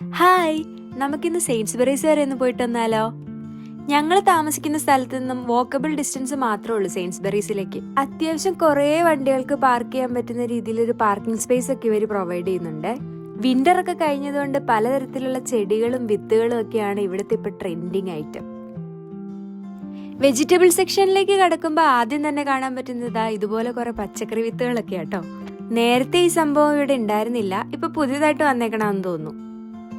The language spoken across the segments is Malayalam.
ഹായ് നമുക്കിന്ന് സെയിൻസ്ബറീസ് വരെ ഒന്ന് പോയിട്ട് വന്നാലോ? ഞങ്ങൾ താമസിക്കുന്ന സ്ഥലത്ത് നിന്നും വോക്കബിൾ ഡിസ്റ്റൻസ് മാത്രമേ ഉള്ളൂ സെയിൻസ്ബറീസിലേക്ക് അത്യാവശ്യം കുറേ വണ്ടികൾക്ക് പാർക്ക് ചെയ്യാൻ പറ്റുന്ന രീതിയിൽ ഒരു പാർക്കിംഗ് സ്പേസ് ഒക്കെ ഇവർ പ്രൊവൈഡ് ചെയ്യുന്നുണ്ട്. വിന്റർ ഒക്കെ കഴിഞ്ഞതുകൊണ്ട് പലതരത്തിലുള്ള ചെടികളും വിത്തുകളും ഒക്കെയാണ് ഇവിടുത്തെ ഇപ്പൊ ട്രെൻഡിങ് ഐറ്റം വെജിറ്റബിൾ സെക്ഷനിലേക്ക് കടക്കുമ്പോൾ ആദ്യം തന്നെ കാണാൻ പറ്റുന്നതാ ഇതുപോലെ കുറേ പച്ചക്കറി വിത്തുകളൊക്കെ കേട്ടോ നേരത്തെ ഈ സംഭവം ഇവിടെ ഉണ്ടായിരുന്നില്ല. ഇപ്പൊ പുതിയതായിട്ട് വന്നേക്കണമെന്ന് തോന്നുന്നു.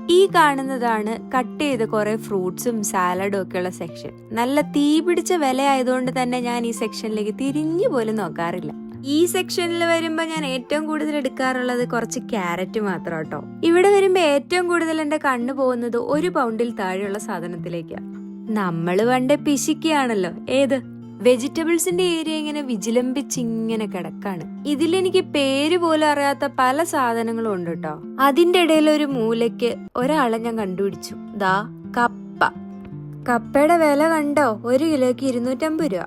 ഈ കാണുന്നതാണ് കട്ട് ചെയ്ത കുറെ ഫ്രൂട്ട്സും സാലഡും ഒക്കെയുള്ള സെക്ഷൻ നല്ല തീ പിടിച്ച വില ആയതുകൊണ്ട് തന്നെ ഞാൻ ഈ സെക്ഷനിലേക്ക് തിരിഞ്ഞു പോലും നോക്കാറില്ല. ഈ സെക്ഷനിൽ വരുമ്പോൾ ഞാൻ ഏറ്റവും കൂടുതൽ എടുക്കാറുള്ളത് കുറച്ച് ക്യാരറ്റ് മാത്രം കേട്ടോ ഇവിടെ വരുമ്പോൾ ഏറ്റവും കൂടുതൽ എന്റെ കണ്ണു പോകുന്നത് ഒരു പൗണ്ടിൽ താഴെയുള്ള സാധനത്തിലേക്കാണ് നമ്മൾ പണ്ട് പിശിക്കുകയാണല്ലോ ഏത്? വെജിറ്റബിൾസിന്റെ ഏരിയ ഇങ്ങനെ വിജിലംബിച്ചിങ്ങനെ കിടക്കാണ്. ഇതിലെനിക്ക് പേര് പോലും അറിയാത്ത പല സാധനങ്ങളും ഉണ്ട് കേട്ടോ അതിന്റെ ഇടയിൽ ഒരു മൂലയ്ക്ക് ഒരാളെ ഞാൻ കണ്ടുപിടിച്ചു. ദാ കപ്പ. കപ്പയുടെ വില കണ്ടോ? ഒരു കിലോയ്ക്ക് ഇരുന്നൂറ്റമ്പത് രൂപ.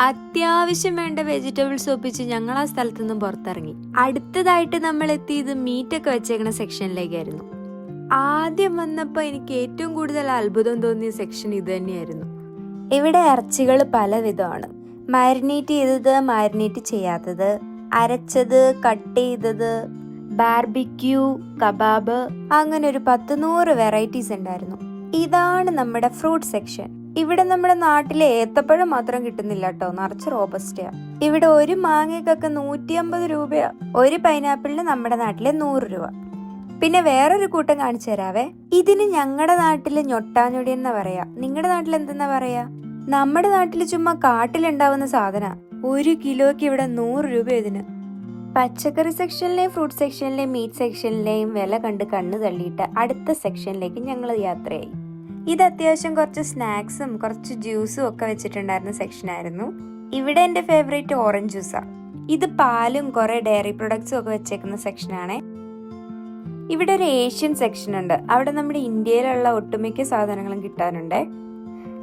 അത്യാവശ്യം വേണ്ട വെജിറ്റബിൾസ് ഒപ്പിച്ച് ഞങ്ങൾ ആ സ്ഥലത്തു നിന്നും പുറത്തിറങ്ങി. അടുത്തതായിട്ട് നമ്മൾ എത്തിയത് മീറ്റ് ഒക്കെ വെച്ചേക്കണ സെക്ഷനിലേക്കായിരുന്നു. ആദ്യം വന്നപ്പോൾ എനിക്ക് ഏറ്റവും കൂടുതൽ അത്ഭുതം തോന്നിയ സെക്ഷൻ ഇത് തന്നെയായിരുന്നു. ഇവിടെ ഇറച്ചികൾ പലവിധമാണ്. മാരിനേറ്റ് ചെയ്തത് മാരിനേറ്റ് ചെയ്യാത്തത് അരച്ചത് കട്ട് ചെയ്തത് ബാർബിക്യൂ കബാബ് അങ്ങനെ ഒരു പത്ത് നൂറ് വെറൈറ്റീസ് ഉണ്ടായിരുന്നു. ഇതാണ് നമ്മുടെ ഫ്രൂട്ട് സെക്ഷൻ ഇവിടെ നമ്മുടെ നാട്ടിലെ ഏത്തപ്പഴം മാത്രം കിട്ടുന്നില്ല കേട്ടോ നിറച്ച് റോബസ്റ്റയാ ഇവിടെ ഒരു മാങ്ങയ്ക്കൊക്കെ നൂറ്റി അമ്പത് രൂപയാ. ഒരു പൈനാപ്പിളിന് നമ്മുടെ നാട്ടിലെ നൂറ് രൂപ. പിന്നെ വേറൊരു കൂട്ടം കാണിച്ചു തരാവേ. ഇതിന് ഞങ്ങളുടെ നാട്ടിൽ ഞൊട്ടാഞ്ഞൊടി എന്നാ പറയാ. നിങ്ങളുടെ നാട്ടിൽ എന്തെന്നാ പറയാ? നമ്മുടെ നാട്ടിൽ ചുമ്മാ കാട്ടിലുണ്ടാവുന്ന സാധന. ഒരു കിലോയ്ക്ക് ഇവിടെ നൂറ് രൂപ ഇതിന്. പച്ചക്കറി സെക്ഷനിലെയും ഫ്രൂട്ട് സെക്ഷനിലെയും മീറ്റ് സെക്ഷനിലെയും വില കണ്ട് കണ്ണു തള്ളിയിട്ട് അടുത്ത സെക്ഷനിലേക്ക് ഞങ്ങൾ യാത്രയായി. ഇത് അത്യാവശ്യം കുറച്ച് സ്നാക്സും കുറച്ച് ജ്യൂസും ഒക്കെ വെച്ചിട്ടുണ്ടായിരുന്ന സെക്ഷനായിരുന്നു ഇവിടെ എന്റെ ഫേവറേറ്റ് ഓറഞ്ച് ജ്യൂസാ ഇത് പാലും കുറേ ഡയറി പ്രൊഡക്ട്സും ഒക്കെ വെച്ചേക്കുന്ന സെക്ഷനാണേ ഇവിടെ ഒരു ഏഷ്യൻ സെക്ഷൻ ഉണ്ട്. അവിടെ നമ്മുടെ ഇന്ത്യയിലുള്ള ഒട്ടുമിക്ക സാധനങ്ങളും കിട്ടാനുണ്ട്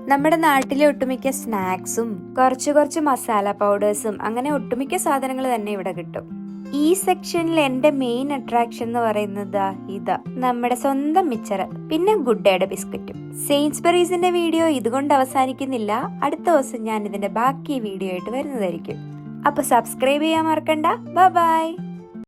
നമ്മുടെ നാട്ടിലെ ഒട്ടുമിക്ക സ്നാക്സും കുറച്ച് കുറച്ച് മസാല പൗഡേഴ്സും അങ്ങനെ ഒട്ടുമിക്ക സാധനങ്ങൾ തന്നെ ഇവിടെ കിട്ടും. ഈ സെക്ഷനിൽ എന്റെ മെയിൻ അട്രാക്ഷൻ എന്ന് പറയുന്നത് ഇതാ നമ്മുടെ സ്വന്തം മിച്ചർ പിന്നെ ഗുഡ് ഡേയുടെ ബിസ്ക്കറ്റും. സെയിൻസ്ബറീസിന്റെ വീഡിയോ ഇതുകൊണ്ട് അവസാനിക്കുന്നില്ല. അടുത്ത ദിവസം ഞാൻ ഇതിന്റെ ബാക്കി വീഡിയോ ആയിട്ട് വരുന്നതായിരിക്കും. അപ്പൊ സബ്സ്ക്രൈബ് ചെയ്യാൻ മറക്കണ്ട. ബൈ.